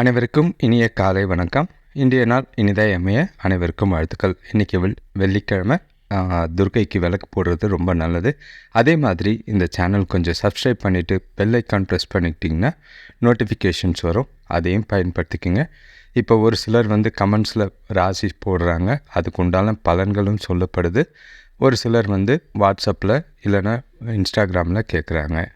அனைவருக்கும் இனிய காலை வணக்கம். இன்றைய நாள் இனிதாக அமைய அனைவருக்கும் வாழ்த்துக்கள். இன்றைக்கி வெள் வெள்ளிக்கிழமை. துர்கைக்கு விளக்கு போடுறது ரொம்ப நல்லது. அதே மாதிரி இந்த சேனல் கொஞ்சம் சப்ஸ்கிரைப் பண்ணிவிட்டு பெல் ஐக்கான் ப்ரெஸ் பண்ணிக்கிட்டிங்கன்னா நோட்டிஃபிகேஷன்ஸ் வரும். அதையும் பயன்படுத்திக்கோங்க. இப்போ ஒரு சிலர் வந்து கமெண்ட்ஸில் ராசி போடுறாங்க. அதுக்கு உண்டான பலன்களும் சொல்லப்படுது. ஒரு சிலர் வந்து வாட்ஸ்அப்பில் இல்லைன்னா இன்ஸ்டாகிராமில் கேட்குறாங்க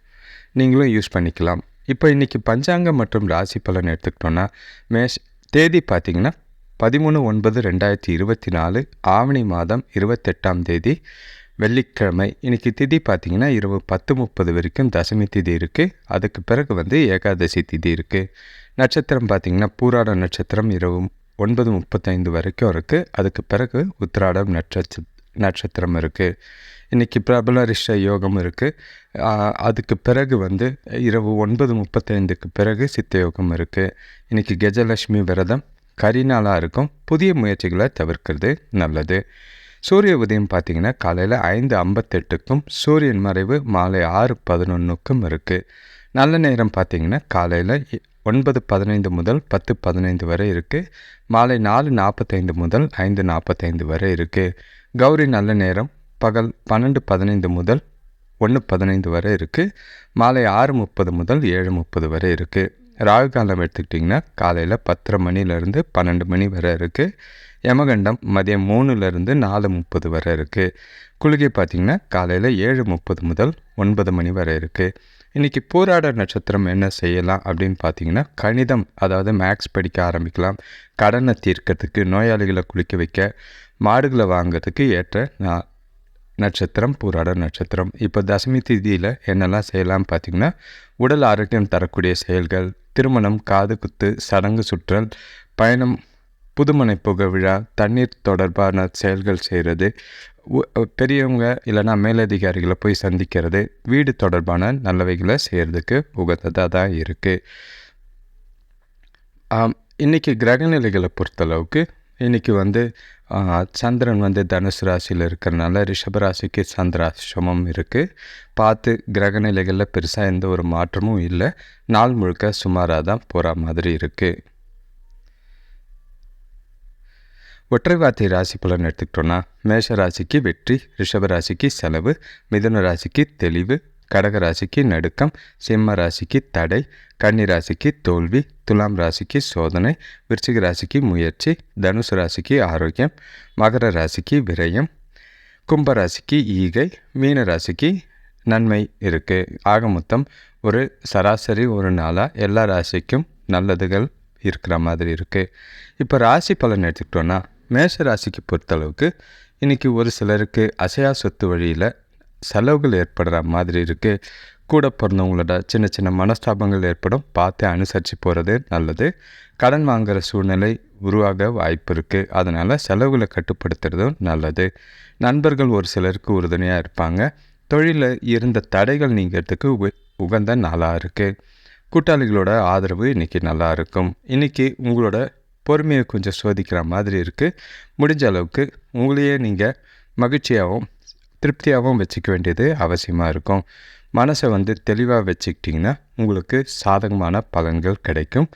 நீங்களும் யூஸ் பண்ணிக்கலாம். இப்போ இன்றைக்கி பஞ்சாங்கம் மற்றும் ராசி பலன் எடுத்துக்கிட்டோன்னா மேஷ் தேதி பார்த்திங்கன்னா பதிமூணு ஒன்பது ரெண்டாயிரத்தி இருபத்தி நாலு ஆவணி மாதம் இருபத்தெட்டாம் தேதி வெள்ளிக்கிழமை. இன்றைக்கி திதி பார்த்திங்கன்னா இரவு பத்து முப்பது வரைக்கும் தசமி திதி இருக்குது அதுக்கு பிறகு வந்து ஏகாதசி திதி இருக்குது நட்சத்திரம் பார்த்திங்கன்னா பூராட நட்சத்திரம் இரவு ஒன்பது முப்பத்தைந்து வரைக்கும் இருக்குது அதுக்கு பிறகு உத்திராடம் நட்சத்திர நட்சத்திரம் இருக்குது இன்றைக்கி பிரபல ரிஷ யோகம் இருக்குது அதுக்கு பிறகு வந்து இரவு ஒன்பது முப்பத்தைந்துக்கு பிறகு சித்த யோகம் இருக்குது இன்றைக்கி கஜலட்சுமி விரதம் கரிநாளாக இருக்கும். புதிய முயற்சிகளை தவிர்க்கிறது நல்லது. சூரிய உதயம் பார்த்திங்கன்னா காலையில் ஐந்து ஐம்பத்தெட்டுக்கும் சூரியன் மறைவு மாலை ஆறு பதினொன்றுக்கும் இருக்குது நல்ல நேரம் பார்த்திங்கன்னா காலையில் ஒன்பது பதினைந்து முதல் பத்து பதினைந்து வரை இருக்குது மாலை நாலு நாற்பத்தைந்து முதல் ஐந்து நாற்பத்தைந்து வரை இருக்குது கௌரி நல்ல நேரம் பகல் பன்னெண்டு பதினைந்து முதல் ஒன்று பதினைந்து வரை இருக்குது மாலை ஆறு முப்பது முதல் ஏழு முப்பது வரை இருக்குது ராகு காலம் எடுத்துக்கிட்டிங்கன்னா காலையில் பத்தரை மணிலேருந்து பன்னெண்டு மணி வரை இருக்குது யமகண்டம் மதியம் மூணுலேருந்து நாலு முப்பது வரை இருக்குது குளிகை பார்த்திங்கன்னா காலையில் ஏழு முப்பது முதல் ஒன்பது மணி வரை இருக்குது இன்றைக்கி போராட நட்சத்திரம் என்ன செய்யலாம் அப்படின்னு பார்த்தீங்கன்னா கணிதம் அதாவது மேக்ஸ் படிக்க ஆரம்பிக்கலாம். கடனை தீர்க்கிறதுக்கு நோயாளிகளை குளிக்க வைக்க மாடுகளை வாங்குறதுக்கு ஏற்ற நா- நட்சத்திரம் பூராட நட்சத்திரம். இப்போ தசமி திதியில் என்னெல்லாம் செய்யலாம் பார்த்தீங்கன்னா உடல் ஆரோக்கியம் தரக்கூடிய செயல்கள் திருமணம் காது குத்து சடங்கு சுற்றல் பயணம் புதுமனை புக விழா தண்ணீர் தொடர்பான செயல்கள் செய்கிறது பெரியவங்க இல்லைன்னா மேலதிகாரிகளை போய் சந்திக்கிறது வீடு தொடர்பான நல்லவைகளை செய்கிறதுக்கு உகந்ததாக தான் இருக்குது இன்றைக்கி கிரகநிலைகளை பொறுத்தளவுக்கு இன்றைக்கி வந்து சந்திரன் வந்து தனுசு ராசியில் இருக்கிறனால ரிஷபராசிக்கு சந்திராசிரமம் இருக்குது பார்த்து கிரக நிலைகளில் பெருசாக எந்த ஒரு மாற்றமும் இல்லை. நாள் முழுக்க சுமாராக தான் போகிற மாதிரி இருக்குது ஒற்றை வார்த்தை ராசி பலன் எடுத்துக்கிட்டோன்னா மேஷ ராசிக்கு வெற்றி ரிஷப ராசிக்கு செலவு மிதுன ராசிக்கு தெளிவு கடக ராசிக்கு நடுக்கம் சிம்ம ராசிக்கு தடை கன்னி ராசிக்கு தோல்வி துலாம் ராசிக்கு சோதனை விருச்சிக ராசிக்கு முயற்சி தனுசு ராசிக்கு ஆரோக்கியம் மகர ராசிக்கு விரயம் கும்ப ராசிக்கு ஈகை மீன ராசிக்கு நன்மை இருக்குது ஆக மொத்தம் ஒரு சராசரி ஒரு நாளாக எல்லா ராசிக்கும் நல்லதுகள் இருக்கிற மாதிரி இருக்குது இப்போ ராசி பலன் எடுத்துக்கிட்டோன்னா மேஷ ராசிக்கு பொறுத்தளவுக்கு இன்றைக்கி ஒரு சிலருக்கு அசையா சொத்து வழியில் செலவுகள் ஏற்படுற மாதிரி இருக்குது கூட பிறந்தவங்களோட சின்ன சின்ன மனஸ்தாபங்கள் ஏற்படும். பார்த்து அனுசரித்து போகிறது நல்லது. கடன் வாங்குகிற சூழ்நிலை உருவாக வாய்ப்பு இருக்குது அதனால் செலவுகளை கட்டுப்படுத்துறதும் நல்லது. நண்பர்கள் ஒரு சிலருக்கு உறுதுணையாக இருப்பாங்க. தொழிலில் இருந்த தடைகள் நீங்கிறதுக்கு உகந்த நாளாக இருக்குது கூட்டாளிகளோட ஆதரவு இன்றைக்கி நல்லா இருக்கும். இன்றைக்கி உங்களோட பொறுமையை கொஞ்சம் சோதிக்கிற மாதிரி இருக்குது முடிஞ்ச அளவுக்கு உங்களையே நீங்கள் மகிழ்ச்சியாகவும் திருப்தியாகவும் வச்சுக்க வேண்டியது அவசியமாக இருக்கும். மனசை வந்து தெளிவாக வச்சுக்கிட்டிங்கன்னா உங்களுக்கு சாதகமான பலன்கள் கிடைக்கும்.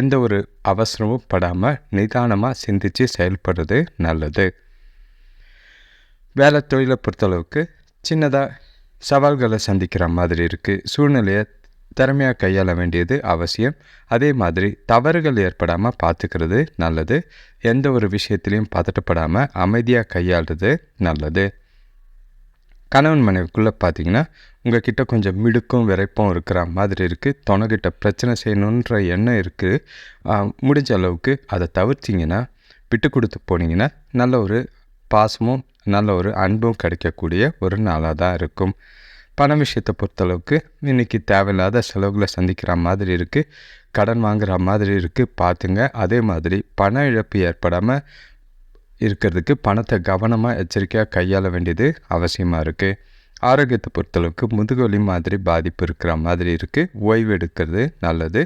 எந்த ஒரு அவசரமும் படாமல் நிதானமாக சிந்தித்து செயல்படுறது நல்லது. வேலை தொழிலை பொறுத்தளவுக்கு சின்னதாக சவால்களை சந்திக்கிற மாதிரி இருக்குது சூழ்நிலையை திறமையாக கையாள வேண்டியது அவசியம். அதே மாதிரி தவறுகள் ஏற்படாமல் பார்த்துக்கிறது நல்லது. எந்த ஒரு விஷயத்துலையும் பதட்டப்படாமல் அமைதியாக கையாளுறது நல்லது. கணவன் மனைவிக்குள்ளே பார்த்தீங்கன்னா உங்ககிட்ட கொஞ்சம் மிடுக்கும் விரைப்பும் இருக்கிற மாதிரி இருக்குது துணைக்கிட்ட பிரச்சனை செய்யணுன்ற எண்ணம் இருக்குது முடிஞ்ச அளவுக்கு அதை தவிர்த்திங்கன்னா விட்டு கொடுத்து போனீங்கன்னா நல்ல ஒரு பாசமும் நல்ல ஒரு அன்பும் கிடைக்கக்கூடிய ஒரு நாளாக தான் இருக்கும். பண விஷயத்தை பொறுத்தளவுக்கு இன்றைக்கி தேவையில்லாத செலவுகளை சந்திக்கிற மாதிரி இருக்குது கடன் வாங்குகிற மாதிரி இருக்குது பார்த்துங்க அதே மாதிரி பண இழப்பு ஏற்படாமல் இருக்கிறதுக்கு பணத்தை கவனமாக எச்சரிக்கையாக கையாள வேண்டியது அவசியமாக இருக்குது ஆரோக்கியத்தை பொறுத்தளவுக்கு முதுகொலி மாதிரி பாதிப்பு இருக்கிற மாதிரி இருக்குது ஓய்வு எடுக்கிறது நல்லது.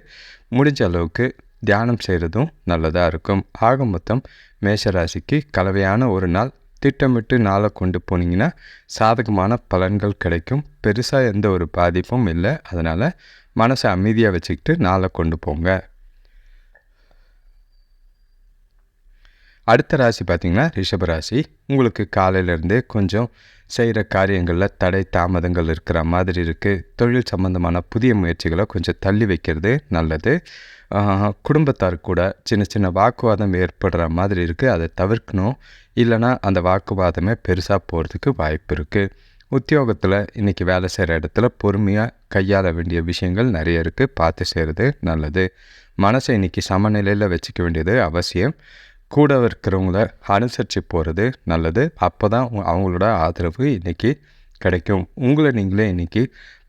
முடிஞ்ச அளவுக்கு தியானம் செய்கிறதும் நல்லதாக இருக்கும். ஆக மொத்தம் மேஷராசிக்கு கலவையான ஒரு நாள். திட்டமிட்டு நாளை கொண்டு போனீங்கன்னா சாதகமான பலன்கள் கிடைக்கும். பெருசாக எந்த ஒரு பாதிப்பும் இல்லை. அதனால் மனசை அமைதியாக வச்சுக்கிட்டு நாளை கொண்டு போங்க. அடுத்த ராசி பார்த்திங்கன்னா ரிஷப ராசி. உங்களுக்கு காலையிலேருந்தே கொஞ்சம் செய்கிற காரியங்களில் தடை தாமதங்கள் இருக்கிற மாதிரி இருக்குது தொழில் சம்மந்தமான புதிய முயற்சிகளை கொஞ்சம் தள்ளி வைக்கிறது நல்லது. குடும்பத்தார் கூட சின்ன சின்ன வாக்குவாதம் ஏற்படுற மாதிரி இருக்குது அதை தவிர்க்கணும். இல்லைனா அந்த வாக்குவாதமே பெருசாக போகிறதுக்கு வாய்ப்பு இருக்குது உத்தியோகத்தில் இன்றைக்கி வேலை செய்கிற இடத்துல பொறுமையாக கையாள வேண்டிய விஷயங்கள் நிறைய இருக்குது பார்த்து செய்கிறது நல்லது. மனசை இன்றைக்கி சமநிலையில் வச்சுக்க வேண்டியது அவசியம். கூட இருக்கிறவங்கள அனுசரித்து போகிறது நல்லது. அப்போ தான் அவங்களோட ஆதரவு இன்றைக்கி கிடைக்கும். உங்களை நீங்களே இன்றைக்கி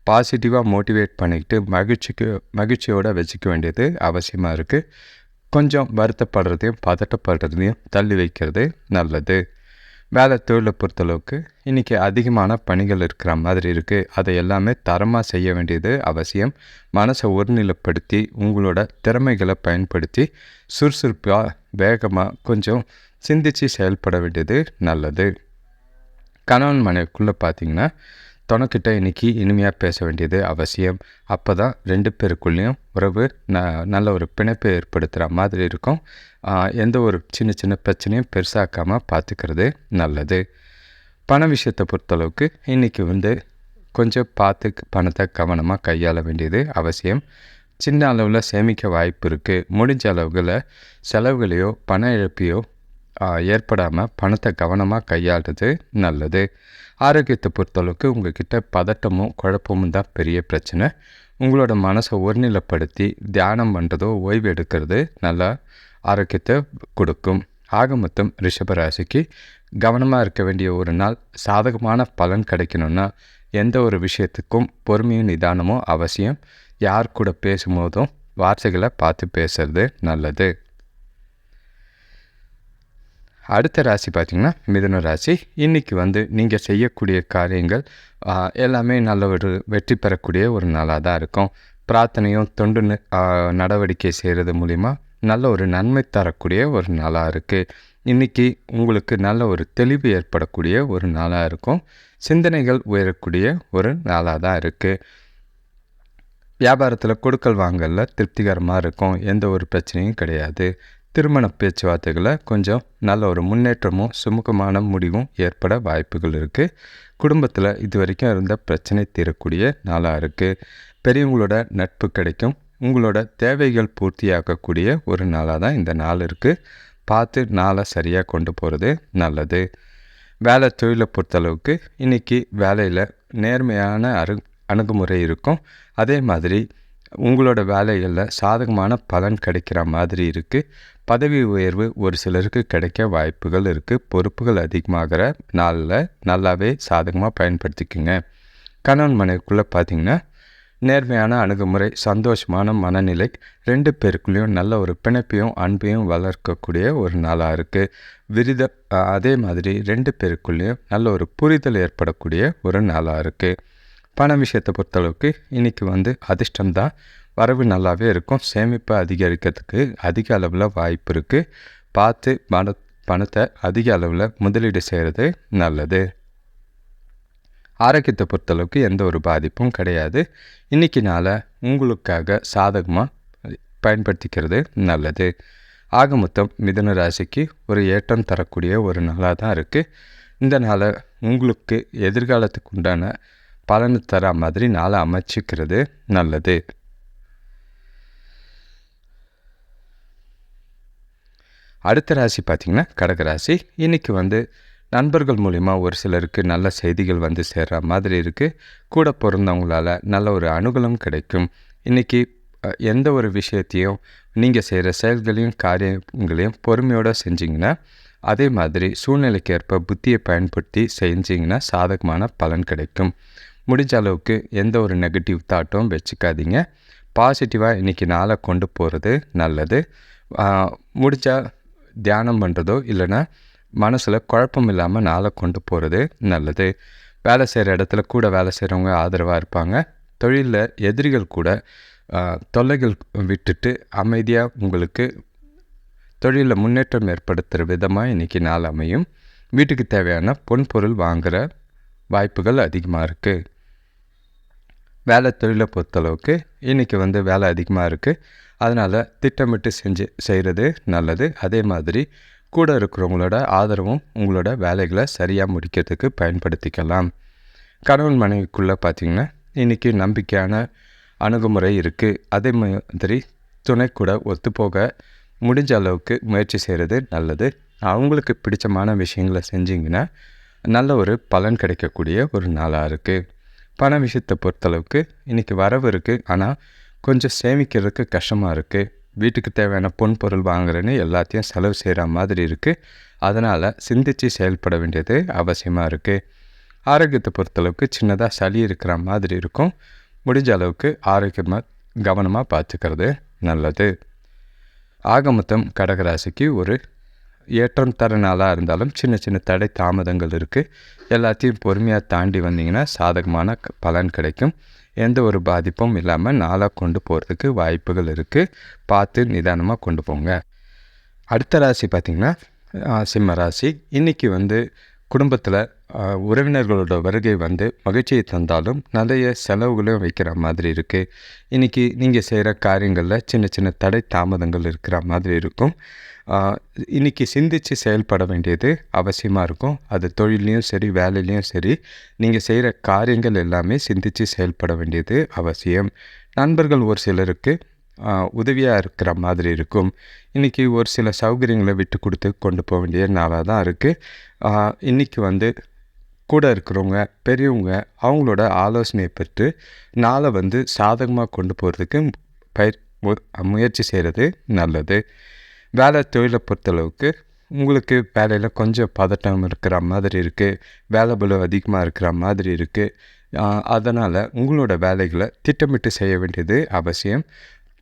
பாசிட்டிவாக மோட்டிவேட் பண்ணிக்கிட்டு மகிழ்ச்சிக்கு மகிழ்ச்சியோடு வச்சுக்க வேண்டியது அவசியமாக இருக்குது கொஞ்சம் வருத்தப்படுறதையும் பதட்டப்படுறதையும் தள்ளி வைக்கிறது நல்லது. வேலை தொழிலை பொறுத்தளவுக்கு இன்றைக்கி அதிகமான பணிகள் இருக்கிற மாதிரி இருக்குது அதை எல்லாமே தரமாக செய்ய வேண்டியது அவசியம். மனசை ஒருநிலைப்படுத்தி உங்களோட திறமைகளை பயன்படுத்தி சுறுசுறுப்பாக வேகமாக கொஞ்சம் சிந்தித்து செயல்பட வேண்டியது நல்லது. கணவன் மனைவிக்குள்ளே பார்த்திங்கன்னா துணைக்கிட்ட இன்றைக்கி இனிமையாக பேச வேண்டியது அவசியம். அப்போ தான் ரெண்டு பேருக்குள்ளேயும் உறவு ந நல்ல ஒரு பிணைப்பை ஏற்படுத்துகிற மாதிரி இருக்கும். எந்த ஒரு சின்ன சின்ன பிரச்சனையும் பெருசாக்காமல் பார்த்துக்கிறது நல்லது. பண விஷயத்தை பொறுத்தளவுக்கு இன்றைக்கி வந்து கொஞ்சம் பார்த்து பணத்தை கவனமாக கையாள வேண்டியது அவசியம். சின்ன அளவில் சேமிக்க வாய்ப்பு இருக்குது முடிஞ்ச அளவுகளை செலவுகளையோ பண இழப்பையோ ஏற்படாமல் பணத்தை கவனமாக கையாளுறது நல்லது. ஆரோக்கியத்தை பொறுத்தளவுக்கு உங்கள் கிட்ட பதட்டமும் குழப்பமும் தான் பெரிய பிரச்சனை. உங்களோட மனசை ஒருநிலைப்படுத்தி தியானம் பண்ணுறதோ ஓய்வு எடுக்கிறது நல்லா ஆரோக்கியத்தை கொடுக்கும். ஆக மொத்தம் ரிஷபராசிக்கு கவனமாக இருக்க வேண்டிய ஒரு நாள் சாதகமான பலன் கிடைக்கணும்னா எந்த ஒரு விஷயத்துக்கும் பொறுமையும் நிதானமும் அவசியம். யார் கூட பேசும்போதும் வார்த்தைகளை பார்த்து பேசுறது நல்லது. அடுத்த ராசி பார்த்திங்கன்னா மிதுன ராசி. இன்றைக்கி வந்து நீங்கள் செய்யக்கூடிய காரியங்கள் எல்லாமே நல்ல ஒரு வெற்றி பெறக்கூடிய ஒரு நாளாக தான் இருக்கும். பிரார்த்தனையும் தொண்டு நடவடிக்கை செய்கிறது மூலிமா நல்ல ஒரு நன்மை தரக்கூடிய ஒரு நாளாக இருக்குது இன்றைக்கி உங்களுக்கு நல்ல ஒரு தெளிவு ஏற்படக்கூடிய ஒரு நாளாக இருக்கும். சிந்தனைகள் உயரக்கூடிய ஒரு நாளாக தான் இருக்குது வியாபாரத்தில் கொடுக்கல் வாங்கலில் திருப்திகரமாக இருக்கும் எந்த ஒரு பிரச்சனையும் கிடையாது. திருமண பேச்சுவார்த்தைகளை கொஞ்சம் நல்ல ஒரு முன்னேற்றமும் சுமூகமான முடிவும் ஏற்பட வாய்ப்புகள் இருக்குது குடும்பத்தில் இது வரைக்கும் இருந்த பிரச்சனை தீரக்கூடிய நாளாக இருக்குது பெரியவங்களோட நட்பு கிடைக்கும். உங்களோட தேவைகள் பூர்த்தியாக்கக்கூடிய ஒரு நாளாக தான் இந்த நாள் இருக்குது பார்த்து நாளை சரியாக கொண்டு போகிறது நல்லது. வேலை தொழிலை பொறுத்தளவுக்கு இன்றைக்கி வேலையில் நேர்மையான அரு அணுகுமுறை இருக்கும். அதே மாதிரி உங்களோட வேலைகளில் சாதகமான பலன் கிடைக்கிற மாதிரி இருக்குது பதவி உயர்வு ஒரு சிலருக்கு கிடைக்க வாய்ப்புகள் இருக்குது பொறுப்புகள் அதிகமாகிற நாளில் நல்லாவே சாதகமாக பயன்படுத்திக்குங்க. கணவன் மனைவிக்குள்ளே பார்த்திங்கன்னா நேர்மையான அணுகுமுறை சந்தோஷமான மனநிலை ரெண்டு பேருக்குள்ளேயும் நல்ல ஒரு பிணைப்பையும் அன்பையும் வளர்க்கக்கூடிய ஒரு நாளாக இருக்குது விரித அதே மாதிரி ரெண்டு பேருக்குள்ளேயும் நல்ல ஒரு புரிதல் ஏற்படக்கூடிய ஒரு நாளாக இருக்குது பண விஷயத்தை பொறுத்தளவுக்கு இன்றைக்கி வந்து அதிர்ஷ்டம் தான் வரவு நல்லாவே இருக்கும். சேமிப்பை அதிகரிக்கிறதுக்கு அதிக அளவில் வாய்ப்பு இருக்குது பார்த்து பண பணத்தை அதிக அளவில் முதலீடு செய்கிறது நல்லது. ஆரோக்கியத்தை பொறுத்தளவுக்கு எந்த ஒரு பாதிப்பும் கிடையாது. இன்றைக்கி நாளை உங்களுக்காக சாதகமாக பயன்படுத்திக்கிறது நல்லது. ஆக மொத்தம் மிதுன ராசிக்கு ஒரு ஏற்றம் தரக்கூடிய ஒரு நாளாக தான் இருக்குது இந்த நாளை உங்களுக்கு எதிர்காலத்துக்கு உண்டான பலனை தர மாதிரி நாளை அமைச்சிக்கிறது நல்லது. அடுத்த ராசி பார்த்திங்கன்னா கடகராசி இன்றைக்கி வந்து நண்பர்கள் மூலிமா ஒரு சிலருக்கு நல்ல செய்திகள் வந்து சேர்கிற மாதிரி இருக்குது கூட பிறந்தவங்களால் நல்ல ஒரு அனுகூலம் கிடைக்கும். இன்றைக்கி எந்த ஒரு விஷயத்தையும் நீங்கள் செய்கிற செயல்களையும் காரியங்களையும் பொறுமையோடு செஞ்சிங்கன்னா அதே மாதிரி சூழ்நிலைக்கு ஏற்ப புத்தியை பயன்படுத்தி செஞ்சிங்கன்னா சாதகமான பலன் கிடைக்கும். முடிஞ்ச அளவுக்கு எந்த ஒரு நெகட்டிவ் தாட்டும் வச்சுக்காதீங்க. பாசிட்டிவாக இன்றைக்கி நாளை கொண்டு போகிறது நல்லது. முடிஞ்சால் தியானம் பண்ணுறதோ இல்லைன்னா மனசில் குழப்பம் இல்லாமல் நாளை கொண்டு போகிறது நல்லது. வேலை செய்கிற இடத்துல கூட வேலை செய்கிறவங்க ஆதரவாக இருப்பாங்க. தொழிலில் எதிரிகள் கூட தொல்லைகள் விட்டுட்டு அமைதியாக உங்களுக்கு தொழிலில் முன்னேற்றம் ஏற்படுத்துகிற விதமாக இன்றைக்கி நாள் அமையும். வீட்டுக்கு தேவையான பொன் பொருள் வாங்குகிற வாய்ப்புகள் அதிகமாக இருக்குது வேலை தொழிலை பொறுத்தளவுக்கு இன்றைக்கி வந்து வேலை அதிகமாக இருக்குது அதனால் திட்டமிட்டு செஞ்சு செய்கிறது நல்லது. அதே மாதிரி கூட இருக்கிறவங்களோட ஆதரவும் உங்களோட வேலைகளை சரியாக முடிக்கிறதுக்கு பயன்படுத்திக்கலாம். கணவன் மனைவிக்குள்ளே பார்த்திங்கன்னா இன்றைக்கி நம்பிக்கையான அணுகுமுறை இருக்குது அதே மாதிரி துணை கூட ஒத்துப்போக முடிஞ்ச அளவுக்கு முயற்சி செய்கிறது நல்லது. அவங்களுக்கு பிடிச்சமான விஷயங்களை செஞ்சிங்கன்னா நல்ல ஒரு பலன் கிடைக்கக்கூடிய ஒரு நாளாக இருக்குது பண விஷயத்தை பொறுத்தளவுக்கு இன்றைக்கி வரவு இருக்குது ஆனால் கொஞ்சம் சேமிக்கிறதுக்கு கஷ்டமாக இருக்குது வீட்டுக்கு தேவையான பொன் பொருள் வாங்குறேன்னு எல்லாத்தையும் செலவு செய்கிற மாதிரி இருக்குது அதனால் சிந்தித்து செயல்பட வேண்டியது அவசியமாக இருக்குது ஆரோக்கியத்தை பொறுத்தளவுக்கு சின்னதாக சளி இருக்கிற மாதிரி இருக்கும். முடிஞ்ச அளவுக்கு ஆரோக்கியமாக கவனமாக பார்த்துக்கிறது நல்லது. ஆக மொத்தம் கடகராசிக்கு ஒரு ஏற்றம் தர நாளாக இருந்தாலும் சின்ன சின்ன தடை தாமதங்கள் இருக்குது எல்லாத்தையும் பொறுமையாக தாண்டி வந்தீங்கன்னா சாதகமான பலன் கிடைக்கும். எந்த ஒரு பாதிப்பும் இல்லாமல் நாளாக கொண்டு போகிறதுக்கு வாய்ப்புகள் இருக்குது பார்த்து நிதானமாக கொண்டு போங்க. அடுத்த ராசி பார்த்திங்கன்னா சிம்ம ராசி. இன்றைக்கி வந்து குடும்பத்தில் உறவினர்களோட வருகை வந்து மகிழ்ச்சியை தந்தாலும் நிறைய செலவுகளையும் வைக்கிற மாதிரி இருக்குது இன்றைக்கி நீங்கள் செய்கிற காரியங்களில் சின்ன சின்ன தடை தாமதங்கள் இருக்கிற மாதிரி இருக்கும். இன்றைக்கி சிந்தித்து செயல்பட வேண்டியது அவசியமாக இருக்கும். அது தொழிலையும் சரி வேலையிலையும் சரி நீங்கள் செய்கிற காரியங்கள் எல்லாமே சிந்தித்து செயல்பட வேண்டியது அவசியம். நண்பர்கள் ஒரு சிலருக்கு உதவியாக இருக்கிற மாதிரி இருக்கும். இன்றைக்கி ஒரு சில சௌகரியங்களை விட்டு கொடுத்து கொண்டு போக வேண்டிய நாளாக தான் இருக்குது இன்றைக்கி வந்து கூட இருக்கிறவங்க பெரியவங்க அவங்களோட ஆலோசனையை பெற்று நாளை வந்து சாதகமாக கொண்டு போகிறதுக்கு பயிர் முயற்சி செய்கிறது நல்லது. வேலை தொழிலை பொறுத்தளவுக்கு உங்களுக்கு வேலையில் கொஞ்சம் பதட்டம் இருக்கிற மாதிரி இருக்குது வேலை பலு அதிகமாக இருக்கிற மாதிரி இருக்குது அதனால் உங்களோட வேலைகளை திட்டமிட்டு செய்ய வேண்டியது அவசியம்.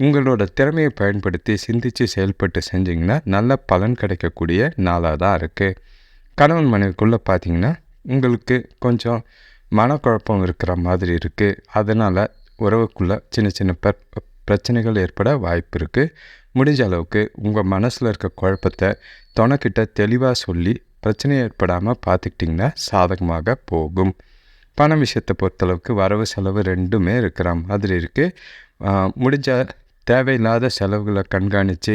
உங்களோட திறமையை பயன்படுத்தி சிந்தித்து செயல்பட்டு செஞ்சிங்கன்னா நல்ல பலன் கிடைக்கக்கூடிய நாளாக தான் இருக்குது கணவன் மனைவிக்குள்ளே பார்த்தீங்கன்னா உங்களுக்கு கொஞ்சம் மனக்குழப்பம் இருக்கிற மாதிரி இருக்குது அதனால் உறவுக்குள்ளே சின்ன சின்ன பிரச்சனைகள் ஏற்பட வாய்ப்பு இருக்குது முடிஞ்ச அளவுக்கு உங்கள் மனசில் இருக்க குழப்பத்தை தொணக்கிட்ட தெளிவாக சொல்லி பிரச்சனை ஏற்படாமல் பார்த்துக்கிட்டிங்கன்னா சாதகமாக போகும். பண விஷயத்தை பொறுத்தளவுக்கு வரவு செலவு ரெண்டுமே இருக்கிற மாதிரி இருக்குது முடிஞ்ச தேவையில்லாத செலவுகளை கண்காணித்து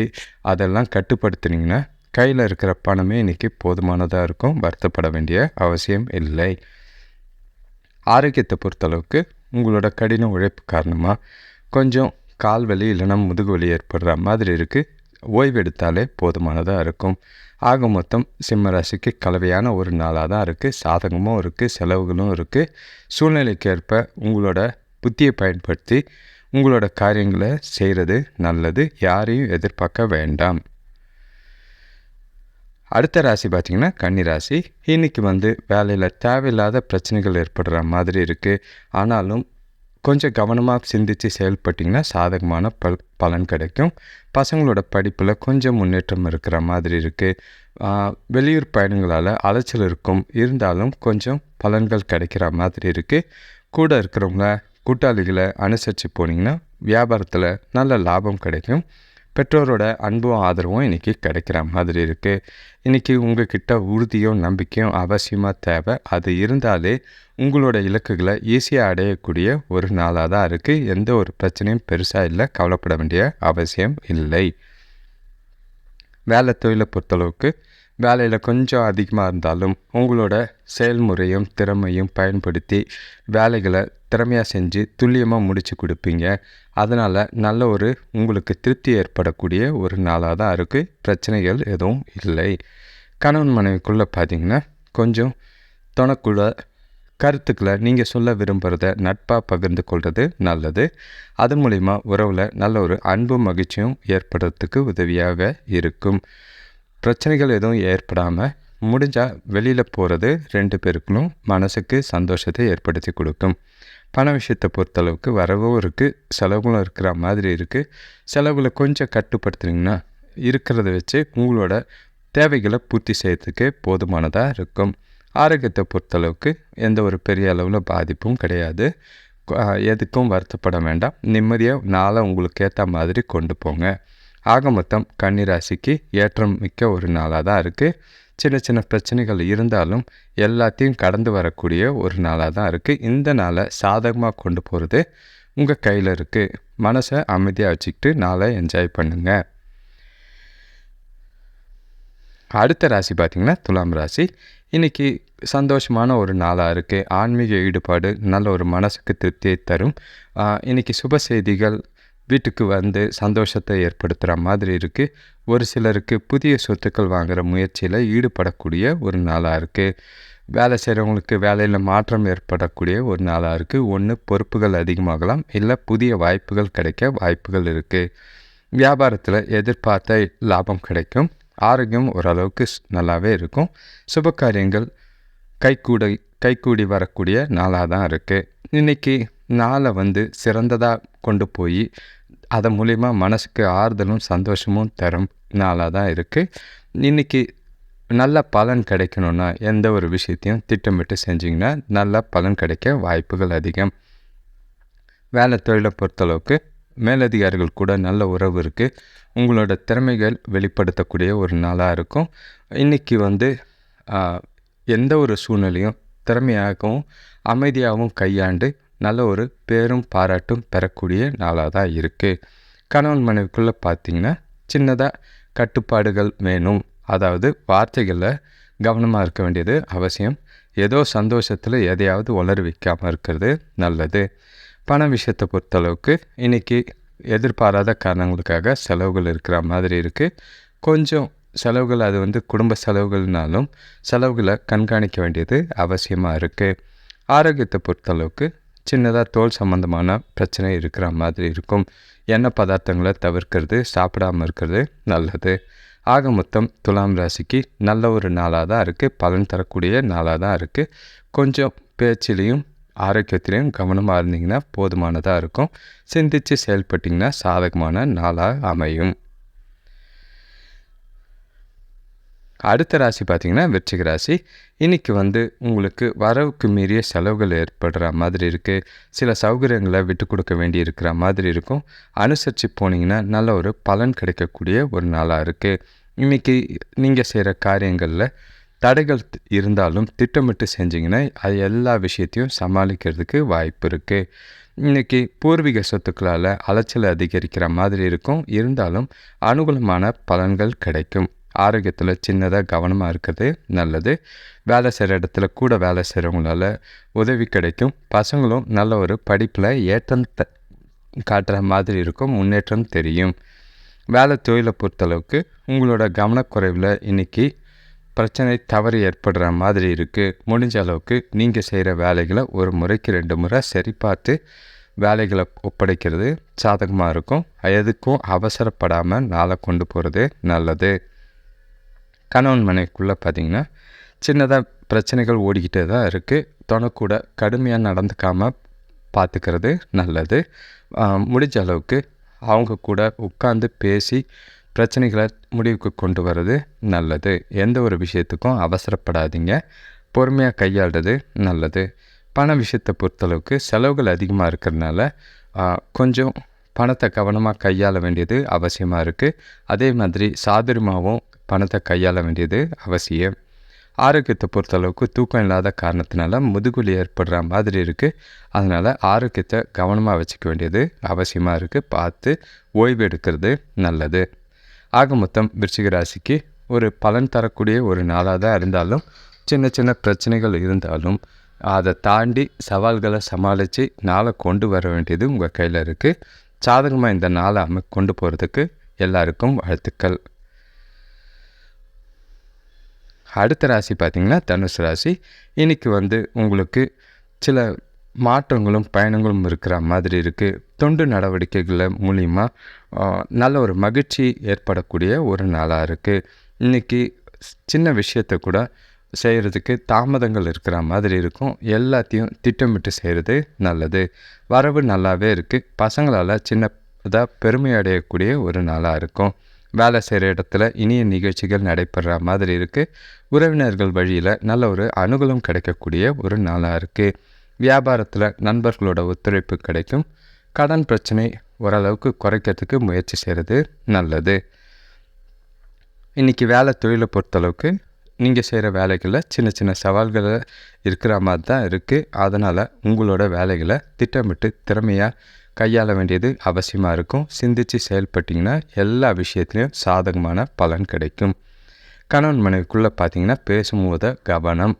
அதெல்லாம் கட்டுப்படுத்துனீங்கன்னா கையில் இருக்கிற பணமே இன்றைக்கி போதுமானதாக இருக்கும். வருத்தப்பட வேண்டிய அவசியம் இல்லை. ஆரோக்கியத்தை பொறுத்தளவுக்கு உங்களோட கடின உழைப்பு காரணமாக கொஞ்சம் கால் வலி இல்லைனா முதுகு வலி ஏற்படுற மாதிரி இருக்குது ஓய்வு எடுத்தாலே போதுமானதாக இருக்கும். ஆக மொத்தம் சிம்மராசிக்கு கலவையான ஒரு நாளாக தான் இருக்குது சாதகமும் இருக்குது செலவுகளும் இருக்குது சூழ்நிலைக்கு ஏற்ப உங்களோட புத்தியை பயன்படுத்தி உங்களோட காரியங்களை செய்கிறது நல்லது யாரையும் எதிர்பார்க்க வேண்டாம். அடுத்த ராசி பார்த்திங்கன்னா கன்னிராசி இன்றைக்கி வந்து வேலையில் தேவையில்லாத பிரச்சனைகள் ஏற்படுற மாதிரி இருக்குது ஆனாலும் கொஞ்சம் கவனமாக சிந்தித்து செயல்பட்டிங்கன்னா சாதகமான பல் பலன் கிடைக்கும். பசங்களோட படிப்பில் கொஞ்சம் முன்னேற்றம் இருக்கிற மாதிரி இருக்குது வெளியூர் பயணங்களால் அலைச்சல் இருக்கும். இருந்தாலும் கொஞ்சம் பலன்கள் கிடைக்கிற மாதிரி இருக்குது கூட இருக்கிறவங்க கூட்டாளிகளை அனுசரித்து போனீங்கன்னா வியாபாரத்தில் நல்ல லாபம் கிடைக்கும். பெற்றோரோட அன்பும் ஆதரவும் இன்றைக்கி கிடைக்கிற மாதிரி இருக்குது இன்றைக்கி உங்ககிட்ட உறுதியும் நம்பிக்கையும் அவசியமாக தேவை. அது இருந்தாலே உங்களோட இலக்குகளை ஈஸியாக அடையக்கூடிய ஒரு நாளாக தான் இருக்குது எந்த ஒரு பிரச்சனையும் பெருசாக இல்லை கவலைப்பட வேண்டிய அவசியம் இல்லை. வேலை தொழிலை பொறுத்தளவுக்கு வேலையில் கொஞ்சம் அதிகமாக இருந்தாலும் உங்களோட செயல்முறையும் திறமையும் பயன்படுத்தி வேலைகளை திறமையாக செஞ்சு துல்லியமாக முடித்து கொடுப்பீங்க. அதனால் நல்ல ஒரு உங்களுக்கு திருப்தி ஏற்படக்கூடிய ஒரு நாளாக தான் இருக்குது பிரச்சனைகள் எதுவும் இல்லை. கணவன் மனைவிக்குள்ளே பார்த்தீங்கன்னா கொஞ்சம் தொணக்குள்ள கருத்துக்களை நீங்கள் சொல்ல விரும்புகிறத நட்பாக பகிர்ந்து கொள்வது நல்லது. அதன் மூலிமா உறவில் நல்ல ஒரு அன்பும் மகிழ்ச்சியும் ஏற்படுறதுக்கு உதவியாக இருக்கும். பிரச்சனைகள் எதுவும் ஏற்படாமல் முடிஞ்சால் வெளியில் போகிறது ரெண்டு பேருக்கும் மனசுக்கு சந்தோஷத்தை ஏற்படுத்தி கொடுக்கும். பண விஷயத்தை பொறுத்தளவுக்கு வரவும் இருக்குது செலவுகளும் இருக்கிற மாதிரி இருக்குது செலவில் கொஞ்சம் கட்டுப்படுத்துனீங்கன்னா இருக்கிறத வச்சு உங்களோட தேவைகளை பூர்த்தி செய்யறதுக்கு போதுமானதாக இருக்கும். ஆரோக்கியத்தை பொறுத்தளவுக்கு எந்த ஒரு பெரிய அளவில் பாதிப்பும் கிடையாது. எதுக்கும் வருத்தப்பட வேண்டாம். நிம்மதியாக நாளை உங்களுக்கு ஏற்ற மாதிரி கொண்டு போங்க. ஆக மொத்தம் கன்னிராசிக்கு ஏற்றம் மிக்க ஒரு நாளாக தான் இருக்குது சின்ன சின்ன பிரச்சனைகள் இருந்தாலும் எல்லாத்தையும் கடந்து வரக்கூடிய ஒரு நாளாக தான் இருக்குது இந்த நாளை சாதகமாக கொண்டு போகிறது உங்கள் கையில் இருக்குது மனசை அமைதியாக வச்சுக்கிட்டு நாளை என்ஜாய் பண்ணுங்கள் அடுத்த ராசி பார்த்திங்கன்னா துலாம் ராசி. இன்றைக்கி சந்தோஷமான ஒரு நாளாக இருக்குது ஆன்மீக ஈடுபாடு நல்ல ஒரு மனசுக்கு திருப்தியை தரும். இன்றைக்கி சுப செய்திகள் வீட்டுக்கு வந்து சந்தோஷத்தை ஏற்படுத்துகிற மாதிரி இருக்குது ஒரு சிலருக்கு புதிய சொத்துக்கள் வாங்குகிற முயற்சியில் ஈடுபடக்கூடிய ஒரு நாளாக இருக்குது வேலை செய்கிறவங்களுக்கு வேலையில் மாற்றம் ஏற்படக்கூடிய ஒரு நாளாக இருக்குது ஒன்று பொறுப்புகள் அதிகமாகலாம். இல்லை புதிய வாய்ப்புகள் கிடைக்க வாய்ப்புகள் இருக்குது வியாபாரத்தில் எதிர்பார்த்த லாபம் கிடைக்கும். ஆரோக்கியம் ஓரளவுக்கு நல்லாவே இருக்கும். சுப காரியங்கள் கைகூட கைகூடி வரக்கூடிய நாளாக தான் இருக்குது இன்றைக்கி நாளை வந்து சிறந்ததாக கொண்டு போய் அதன் மூலிமா மனசுக்கு ஆறுதலும் சந்தோஷமும் தரும் நாளாக தான் இருக்குது இன்றைக்கி நல்ல பலன் கிடைக்கணுன்னா எந்த ஒரு விஷயத்தையும் திட்டமிட்டு செஞ்சிங்கன்னா நல்ல பலன் கிடைக்க வாய்ப்புகள் அதிகம். வேலை தொழிலை பொறுத்தளவுக்கு மேலதிகாரிகள் கூட நல்ல உறவு இருக்குது உங்களோட திறமைகள் வெளிப்படுத்தக்கூடிய ஒரு நாளாக இருக்கும். இன்றைக்கி வந்து எந்த ஒரு சூழ்நிலையும் திறமையாகவும் அமைதியாகவும் கையாண்டு நல்ல ஒரு பேரும் பாராட்டும் பெறக்கூடிய நாளாக தான் இருக்குது கணவன் மனைவிக்குள்ளே பார்த்திங்கன்னா சின்னதாக கட்டுப்பாடுகள் வேணும். அதாவது வார்த்தைகளில் கவனமாக இருக்க வேண்டியது அவசியம். ஏதோ சந்தோஷத்தில் எதையாவது உளர் வைக்காமல் இருக்கிறது நல்லது. பண விஷயத்தை பொறுத்தளவுக்கு இன்றைக்கி எதிர்பாராத காரணங்களுக்காக செலவுகள் இருக்கிற மாதிரி இருக்குது கொஞ்சம் செலவுகள் அது வந்து குடும்ப செலவுகள்னாலும் செலவுகளை கண்காணிக்க வேண்டியது அவசியமாக இருக்குது ஆரோக்கியத்தை பொறுத்தளவுக்கு சின்னதாக தோல் சம்மந்தமான பிரச்சனை இருக்கிற மாதிரி இருக்கும். எண்ணெய் பதார்த்தங்களை தவிர்க்கிறது சாப்பிடாமல் இருக்கிறது நல்லது. ஆக மொத்தம் துலாம் ராசிக்கு நல்ல ஒரு நாளாக தான் இருக்குது பலன் தரக்கூடிய நாளாக தான் இருக்குது கொஞ்சம் பேச்சிலையும் ஆரோக்கியத்திலையும் கவனமாக இருந்தீங்கன்னா போதுமானதாக இருக்கும். சிந்தித்து செயல்பட்டிங்கன்னா சாதகமான நாளாக அமையும். அடுத்த ராசி பார்த்திங்கன்னா வெற்றிக ராசி. இன்றைக்கி வந்து உங்களுக்கு வரவுக்கு மீறிய செலவுகள் ஏற்படுற மாதிரி இருக்குது சில சௌகரியங்களை விட்டு கொடுக்க வேண்டி இருக்கிற மாதிரி இருக்கும். அனுசரித்து போனீங்கன்னா நல்ல ஒரு பலன் கிடைக்கக்கூடிய ஒரு நாளாக இருக்குது இன்றைக்கி நீங்கள் செய்கிற காரியங்களில் தடைகள் இருந்தாலும் திட்டமிட்டு செஞ்சிங்கன்னா அது எல்லா விஷயத்தையும் சமாளிக்கிறதுக்கு வாய்ப்பு இருக்குது இன்றைக்கி பூர்வீக சொத்துக்களால் அலைச்சல் அதிகரிக்கிற மாதிரி இருக்கும். இருந்தாலும் அனுகூலமான பலன்கள் கிடைக்கும். ஆரோக்கியத்தில் சின்னதாக கவனமாக இருக்கிறது நல்லது. வேலை செய்கிற இடத்துல கூட வேலை செய்கிறவங்களால உதவி கிடைக்கும். பசங்களும் நல்ல ஒரு படிப்பில் ஏற்றம் த காட்டுற மாதிரி இருக்கும் முன்னேற்றம் தெரியும். வேலை தொழிலை பொறுத்தளவுக்கு உங்களோட கவனக்குறைவில் இன்றைக்கி பிரச்சனை தவறு ஏற்படுற மாதிரி இருக்குது முடிஞ்ச அளவுக்கு நீங்கள் செய்கிற வேலைகளை ஒரு முறைக்கு ரெண்டு முறை சரி பார்த்து வேலைகளை ஒப்படைக்கிறது சாதகமாக இருக்கும். எதுக்கும் அவசரப்படாமல் நாளை கொண்டு போகிறது நல்லது. கணவன் மனைக்குள்ளே பார்த்திங்கன்னா சின்னதாக பிரச்சனைகள் ஓடிக்கிட்டே தான் இருக்குது தொணக்கூட கடுமையாக நடந்துக்காமல் பார்த்துக்கிறது நல்லது. முடிஞ்ச அளவுக்கு அவங்க கூட உட்காந்து பேசி பிரச்சனைகளை முடிவுக்கு கொண்டு வர்றது நல்லது. எந்த ஒரு விஷயத்துக்கும் அவசரப்படாதீங்க. பொறுமையாக கையாளுறது நல்லது. பண விஷயத்தை பொறுத்தளவுக்கு செலவுகள் அதிகமாக இருக்கிறதுனால கொஞ்சம் பணத்தை கவனமாக கையாள வேண்டியது அவசியமாக இருக்குது அதே மாதிரி சாதுரியமாகவும் பணத்தை கையாள வேண்டியது அவசியம். ஆரோக்கியத்தை பொறுத்தளவுக்கு தூக்கம் இல்லாத காரணத்தினால முதுகுலி ஏற்படுற மாதிரி இருக்குது அதனால் ஆரோக்கியத்தை கவனமாக வச்சுக்க வேண்டியது அவசியமாக இருக்குது பார்த்து ஓய்வு எடுக்கிறது நல்லது. ஆக மொத்தம் விருச்சிக ராசிக்கு ஒரு பலன் தரக்கூடிய ஒரு நாளாக தான் இருந்தாலும் சின்ன சின்ன பிரச்சனைகள் இருந்தாலும் அதை தாண்டி சவால்களை சமாளித்து நாளை கொண்டு வர வேண்டியது உங்கள் கையில் இருக்குது சாதகமாக இந்த நாளை அமை கொண்டு போகிறதுக்கு எல்லாருக்கும் வாழ்த்துக்கள். அடுத்த ராசி பார்த்திங்கன்னா தனுசு ராசி. இன்றைக்கி வந்து உங்களுக்கு சில மாற்றங்களும் பயணங்களும் இருக்கிற மாதிரி இருக்குது தொண்டு நடவடிக்கைகளை மூலிமா நல்ல ஒரு மகிழ்ச்சி ஏற்படக்கூடிய ஒரு நாளாக இருக்குது இன்றைக்கி சின்ன விஷயத்தை கூட செய்கிறதுக்கு தாமதங்கள் இருக்கிற மாதிரி இருக்கும். எல்லாத்தையும் திட்டமிட்டு செய்கிறது நல்லது. வரவு நல்லாவே இருக்குது பசங்களால் சின்னதாக பெருமை அடையக்கூடிய ஒரு நாளாக இருக்கும். வேலை செய்கிற இடத்துல இனிய நிகழ்ச்சிகள் நடைபெற மாதிரி இருக்குது உறவினர்கள் வழியில் நல்ல ஒரு அனுகூலம் கிடைக்கக்கூடிய ஒரு நாளாக இருக்குது வியாபாரத்தில் நண்பர்களோட ஒத்துழைப்பு கிடைக்கும். கடன் பிரச்சனை ஓரளவுக்கு குறைக்கிறதுக்கு முயற்சி செய்கிறது நல்லது. இன்றைக்கி வேலை தொழிலை பொறுத்தளவுக்கு நீங்கள் செய்கிற வேலைகளில் சின்ன சின்ன சவால்களை இருக்கிற மாதிரி தான் இருக்குது அதனால் உங்களோட வேலைகளை திட்டமிட்டு திறமையாக கையாள வேண்டியது அவசியமாக இருக்கும். சிந்தித்து செயல்பட்டிங்கன்னா எல்லா விஷயத்துலையும் சாதகமான பலன் கிடைக்கும். கணவன் மனைவிக்குள்ளே பார்த்தீங்கன்னா பேசும்போது கவனம்.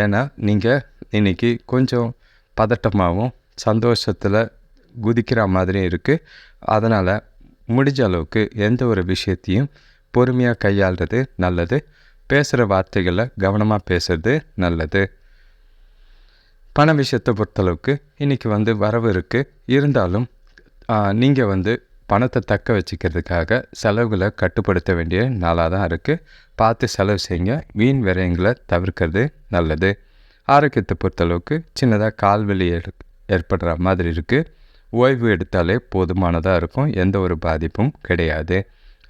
ஏன்னா நீங்கள் இன்றைக்கி கொஞ்சம் பதட்டமாகவும் சந்தோஷத்தில் குதிக்கிற மாதிரி இருக்குது அதனால் முடிஞ்ச அளவுக்கு எந்த ஒரு விஷயத்தையும் பொறுமையாக கையாளுறது நல்லது. பேசுகிற வார்த்தைகளை கவனமாக பேசுறது நல்லது. பண விஷயத்தை பொறுத்தளவுக்கு இன்றைக்கி வந்து வரவு இருக்குது இருந்தாலும் நீங்கள் வந்து பணத்தை தக்க வச்சுக்கிறதுக்காக செலவுகளை கட்டுப்படுத்த வேண்டிய நாளாக தான் இருக்குது பார்த்து செலவு செய்யுங்க. வீண் விரயங்களை தவிர்க்கிறது நல்லது. ஆரோக்கியத்தை பொறுத்தளவுக்கு சின்னதாக கால்வெளி ஏற் ஏற்படுற மாதிரி இருக்குது ஓய்வு எடுத்தாலே போதுமானதாக இருக்கும். எந்த ஒரு பாதிப்பும் கிடையாது.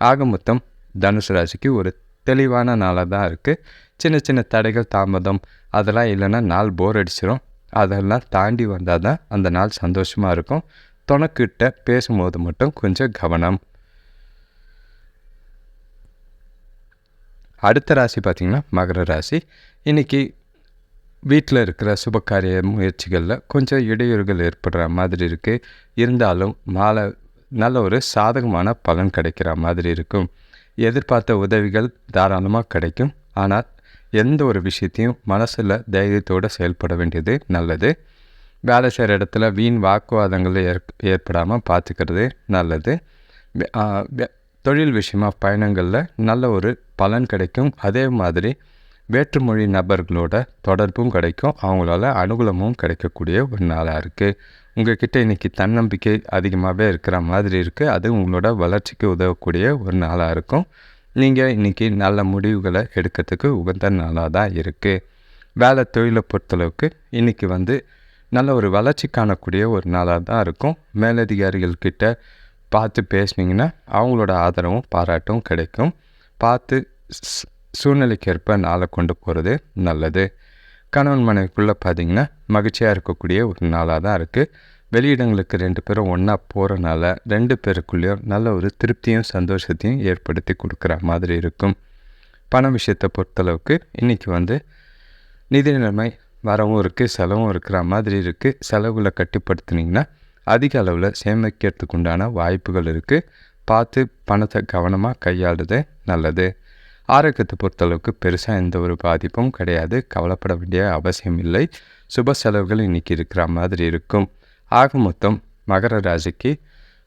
ஆக மொத்தம் தனுசு ராசிக்கு ஒரு தெளிவான நாளாக தான் இருக்குது சின்ன சின்ன தடைகள் தாமதம் அதெல்லாம் இல்லைன்னா நாள் போர் அடிச்சிடும் அதெல்லாம் தாண்டி வந்தால் தான் அந்த நாள் சந்தோஷமாக இருக்கும். துணக்கிட்ட பேசும்போது மட்டும் கொஞ்சம் கவனம். அடுத்த ராசி பார்த்திங்கன்னா மகர ராசி. இன்றைக்கி வீட்டில் இருக்கிற சுபகாரிய முயற்சிகளில் கொஞ்சம் இடையூறுகள் ஏற்படுற மாதிரி இருக்குது இருந்தாலும் மாலை நல்ல ஒரு சாதகமான பலன் கிடைக்கிற மாதிரி இருக்கும். எதிர்பார்த்த உதவிகள் தாராளமாக கிடைக்கும். ஆனால் எந்த ஒரு விஷயத்தையும் மனசில் தைரியத்தோடு செயல்பட வேண்டியது நல்லது. வேலை செய்கிற இடத்துல வீண் வாக்குவாதங்கள் ஏற் ஏற்படாமல் பார்த்துக்கிறது நல்லது. தொழில் விஷயமாக பயணங்களில் நல்ல ஒரு பலன் கிடைக்கும். அதே மாதிரி வேற்றுமொழி நபர்களோட தொடர்பும் கிடைக்கும். அவங்களால அனுகூலமும் கிடைக்கக்கூடிய ஒரு நாளாக இருக்குது உங்கள்கிட்ட இன்றைக்கி தன்னம்பிக்கை அதிகமாகவே இருக்கிற மாதிரி இருக்குது அது உங்களோட வளர்ச்சிக்கு உதவக்கூடிய ஒரு நாளாக இருக்கும். நீங்கள் இன்றைக்கி நல்ல முடிவுகளை எடுக்கிறதுக்கு உகந்த நாளாக தான் இருக்குது வேலை தொழிலை பொறுத்தளவுக்கு இன்றைக்கி வந்து நல்ல ஒரு வளர்ச்சி காணக்கூடிய ஒரு நாளாக தான் இருக்கும். மேலதிகாரிகள்கிட்ட பார்த்து பேசுனீங்கன்னா அவங்களோட ஆதரவும் பாராட்டும் கிடைக்கும். பார்த்து சூழ்நிலைக்கேற்ப நாளை கொண்டு போகிறது நல்லது. கணவன் மனைவிக்குள்ளே பார்த்தீங்கன்னா மகிழ்ச்சியாக இருக்கக்கூடிய ஒரு நாளாக தான் இருக்குது வெளியிடங்களுக்கு ரெண்டு பேரும் ஒன்றா போகிறனால ரெண்டு பேருக்குள்ளேயும் நல்ல ஒரு திருப்தியும் சந்தோஷத்தையும் ஏற்படுத்தி கொடுக்குற மாதிரி இருக்கும். பண விஷயத்தை பொறுத்தளவுக்கு இன்றைக்கி வந்து நிதி நிலைமை வரவும் இருக்குது செலவும் இருக்கிற மாதிரி இருக்குது செலவுகளை கட்டுப்படுத்துனீங்கன்னா அதிக அளவில் சேமிக்கிறதுக்கு உண்டான வாய்ப்புகள் இருக்குது பார்த்து பணத்தை கவனமாக கையாளுறது நல்லது. ஆரோக்கியத்தை பொறுத்தளவுக்கு பெருசாக எந்த ஒரு பாதிப்பும் கிடையாது. கவலைப்பட வேண்டிய அவசியம் இல்லை. சுப செலவுகள் இன்றைக்கி இருக்கிற மாதிரி இருக்கும். ஆக மொத்தம் மகர ராசிக்கு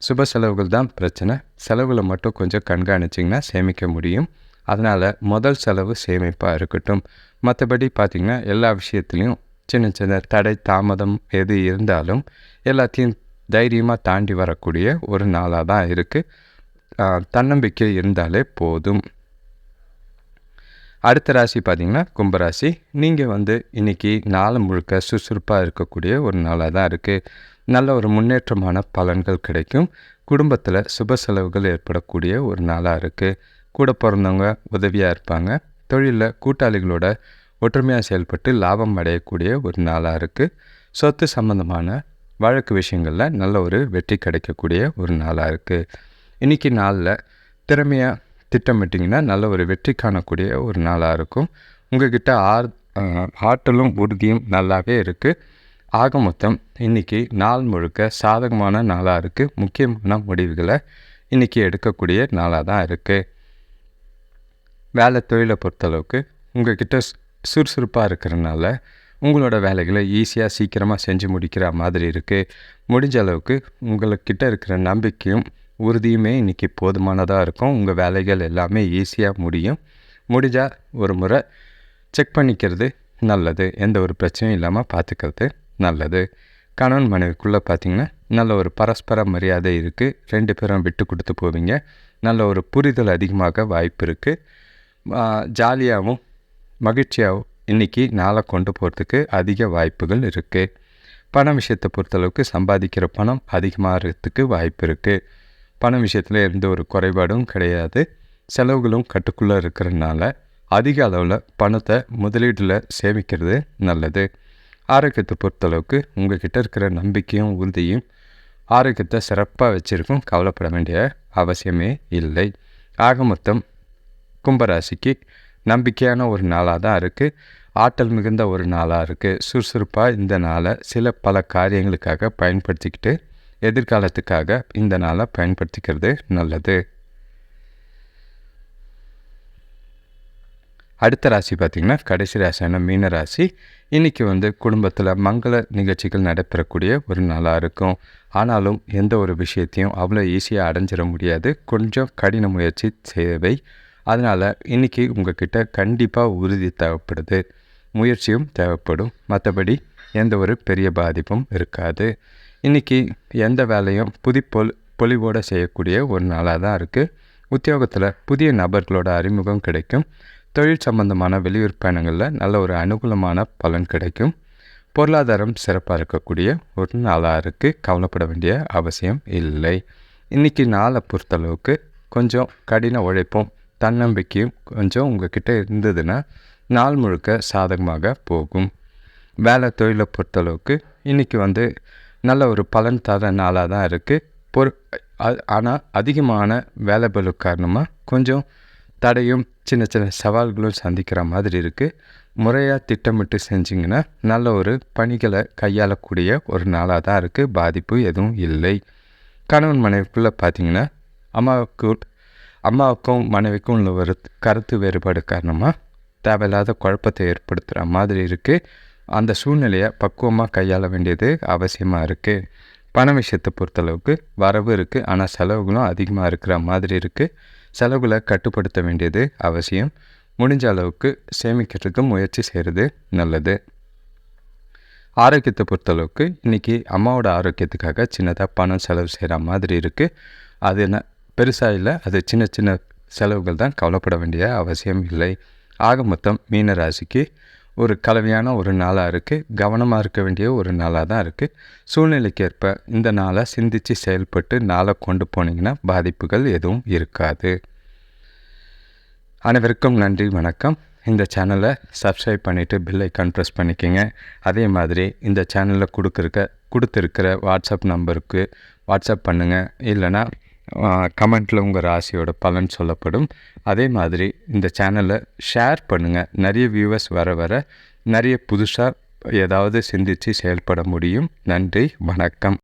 சுப செலவுகள் தான் பிரச்சனை. செலவுகளை மட்டும் கொஞ்சம் கண்காணிச்சிங்கன்னா சேமிக்க முடியும். அதனால் முதல் செலவு சேமிப்பாக இருக்கட்டும். மற்றபடி பார்த்திங்கன்னா எல்லா விஷயத்துலேயும் சின்ன சின்ன தடை தாமதம் எது இருந்தாலும் எல்லாத்தையும் தைரியமாக தாண்டி வரக்கூடிய ஒரு நாளாக தான் இருக்குது தன்னம்பிக்கை இருந்தாலே போதும். அடுத்த ராசி பார்த்திங்கன்னா கும்பராசி. நீங்கள் வந்து இன்றைக்கி நாள் முழுக்க சுறுசுறுப்பாக இருக்கக்கூடிய ஒரு நாளாக தான் இருக்குது நல்ல ஒரு முன்னேற்றமான பலன்கள் கிடைக்கும். குடும்பத்தில் சுப செலவுகள் ஏற்படக்கூடிய ஒரு நாளாக இருக்குது கூட பிறந்தவங்க உதவியாக இருப்பாங்க. தொழிலில் கூட்டாளிகளோட ஒற்றுமையாக செயல்பட்டு லாபம் அடையக்கூடிய ஒரு நாளாக இருக்குது சொத்து சம்மந்தமான வழக்கு விஷயங்களில் நல்ல ஒரு வெற்றி கிடைக்கக்கூடிய ஒரு நாளாக இருக்குது இன்றைக்கி நாளில் திறமையாக திட்டமிட்டிங்கன்னா நல்ல ஒரு வெற்றி காணக்கூடிய ஒரு நாளாக இருக்கும். உங்கள்கிட்ட ஆர் ஆற்றலும் உறுதியும் நல்லாவே இருக்குது ஆக மொத்தம் இன்றைக்கி நாள் முழுக்க சாதகமான நாளாக இருக்குது முக்கியமான முடிவுகளை இன்றைக்கி எடுக்கக்கூடிய நாளாக தான் இருக்குது வேலை தொழிலை பொறுத்தளவுக்கு உங்கள்கிட்ட சுறுசுறுப்பாக இருக்கிறனால உங்களோட வேலைகளை ஈஸியாக சீக்கிரமாக செஞ்சு முடிக்கிற மாதிரி இருக்குது முடிஞ்ச அளவுக்கு உங்கள்கிட்ட இருக்கிற நம்பிக்கையும் உறுதியுமே இன்றைக்கி போதுமானதாக இருக்கும். உங்கள் வேலைகள் எல்லாமே ஈஸியாக முடியும். முடிஞ்சால் ஒரு முறை செக் பண்ணிக்கிறது நல்லது. எந்த ஒரு பிரச்சனையும் இல்லாமல் பார்த்துக்கிறது நல்லது. கணவன் மனைவிக்குள்ளே பார்த்திங்கன்னா நல்ல ஒரு பரஸ்பர மரியாதை இருக்குது ரெண்டு பேரும் விட்டு கொடுத்து போவீங்க. நல்ல ஒரு புரிதல் அதிகமாக வாய்ப்பு இருக்குது ஜாலியாகவும் மகிழ்ச்சியாகவும் இன்றைக்கி நாளை கொண்டு போகிறதுக்கு அதிக வாய்ப்புகள் இருக்குது பணம் விஷயத்தை பொறுத்தளவுக்கு சம்பாதிக்கிற பணம் அதிகமாகிறதுக்கு வாய்ப்பு இருக்குது பணம் விஷயத்தில் எந்த ஒரு குறைபாடும் கிடையாது. செலவுகளும் கட்டுக்குள்ளே இருக்கிறதுனால அதிக அளவில் பணத்தை முதலீட்டில் சேமிக்கிறது நல்லது. ஆரோக்கியத்தை பொறுத்தளவுக்கு உங்கள்கிட்ட இருக்கிற நம்பிக்கையும் உறுதியும் ஆரோக்கியத்தை சிறப்பாக வச்சுருக்கும் கவலைப்பட வேண்டிய அவசியமே இல்லை. ஆக மொத்தம் கும்பராசிக்கு நம்பிக்கையான ஒரு நாளாக தான் இருக்குது ஆற்றல் மிகுந்த ஒரு நாளாக இருக்குது சுறுசுறுப்பாக இந்த நாளை சில பல காரியங்களுக்காக பயன்படுத்திக்கிட்டு எதிர்காலத்துக்காக இந்த நாளை பயன்படுத்திக்கிறது நல்லது. அடுத்த ராசி பார்த்திங்கன்னா கடைசி ராசியான மீன ராசி. இன்றைக்கி வந்து குடும்பத்தில் மங்கள நிகழ்ச்சிகள் நடைபெறக்கூடிய ஒரு நாளாக இருக்கும். ஆனாலும் எந்த ஒரு விஷயத்தையும் அவ்வளோ ஈஸியாக அடைஞ்சிட முடியாது. கொஞ்சம் கடின முயற்சி தேவை அதனால் இன்றைக்கி உங்ககிட்ட கண்டிப்பாக உறுதி தேவைப்படுது. முயற்சியும் தேவைப்படும். மற்றபடி எந்த ஒரு பெரிய பாதிப்பும் இருக்காது. இன்றைக்கி எந்த வேலையும் புதுப்பொல் பொலிவோடு செய்யக்கூடிய ஒரு நாளாக தான் இருக்குது உத்தியோகத்தில் புதிய நபர்களோட அறிமுகம் கிடைக்கும். தொழில் சம்பந்தமான வெளியூர் பயணங்களில் நல்ல ஒரு அனுகூலமான பலன் கிடைக்கும். பொருளாதாரம் சிறப்பாக இருக்கக்கூடிய ஒரு நாளாக இருக்குது கவலைப்பட வேண்டிய அவசியம் இல்லை. இன்றைக்கி நாளை பொறுத்தளவுக்கு கொஞ்சம் கடின உழைப்பும் தன்னம்பிக்கையும் கொஞ்சம் உங்ககிட்ட இருந்ததுன்னா நாள் முழுக்க சாதகமாக போகும். வேலை தொழிலை பொறுத்தளவுக்கு இன்றைக்கி வந்து நல்ல ஒரு பலன் தர நாளாக தான் இருக்குது பொறு ஆனால் அதிகமான வேலை பலு காரணமாக கொஞ்சம் தடையும் சின்ன சின்ன சவால்களும் சந்திக்கிற மாதிரி இருக்குது முறையாக திட்டமிட்டு செஞ்சிங்கன்னா நல்ல ஒரு பணிகளை கையாளக்கூடிய ஒரு நாளாக தான் இருக்குது பாதிப்பு எதுவும் இல்லை. கணவன் மனைவிக்குள்ளே பார்த்தீங்கன்னா அம்மாவுக்கு அம்மாவுக்கும் மனைவிக்கும் உள்ள ஒரு கருத்து வேறுபாடு காரணமாக தேவையில்லாத குழப்பத்தை ஏற்படுத்துகிற மாதிரி இருக்குது அந்த சூழ்நிலையை பக்குவமாக கையாள வேண்டியது அவசியமாக இருக்குது பண விஷயத்தை பொறுத்தளவுக்கு வரவு இருக்குது ஆனால் செலவுகளும் அதிகமாக இருக்கிற மாதிரி இருக்குது செலவுகளை கட்டுப்படுத்த வேண்டியது அவசியம். முடிஞ்ச அளவுக்கு சேமிக்கிறதுக்கு முயற்சி செய்கிறது நல்லது. ஆரோக்கியத்தை பொறுத்தளவுக்கு இன்றைக்கி அம்மாவோட ஆரோக்கியத்துக்காக சின்னதாக பணம் செலவு செய்கிற மாதிரி இருக்குது அது என்ன பெருசாக இல்லை. அது சின்ன சின்ன செலவுகள் தான். கவலைப்பட வேண்டிய அவசியம் இல்லை. ஆக மொத்தம் மீன ராசிக்கு ஒரு கலவையான ஒரு நாளாக இருக்குது கவனமாக இருக்க வேண்டிய ஒரு நாளாக தான் இருக்குது சூழ்நிலைக்கேற்ப இந்த நாளை சிந்தித்து செயல்பட்டு நாளை கொண்டு போனீங்கன்னா பாதிப்புகள் எதுவும் இருக்காது. அனைவருக்கும் நன்றி வணக்கம். இந்த சேனலை சப்ஸ்கிரைப் பண்ணிவிட்டு பில்லை கன்ப்ரெஸ் பண்ணிக்கோங்க. அதே மாதிரி இந்த சேனலில் கொடுக்குறக்க கொடுத்துருக்கிற வாட்ஸ்அப் நம்பருக்கு வாட்ஸ்அப் பண்ணுங்கள் இல்லைனா கமெண்ட்டில் உங்கள் ராசியோட பலன் சொல்லப்படும். அதே மாதிரி இந்த சேனலை ஷேர் பண்ணுங்கள் நிறைய வியூவர்ஸ் வர வர நிறைய புதுசாக ஏதாவது சிந்தித்து செயல்பட முடியும். நன்றி வணக்கம்.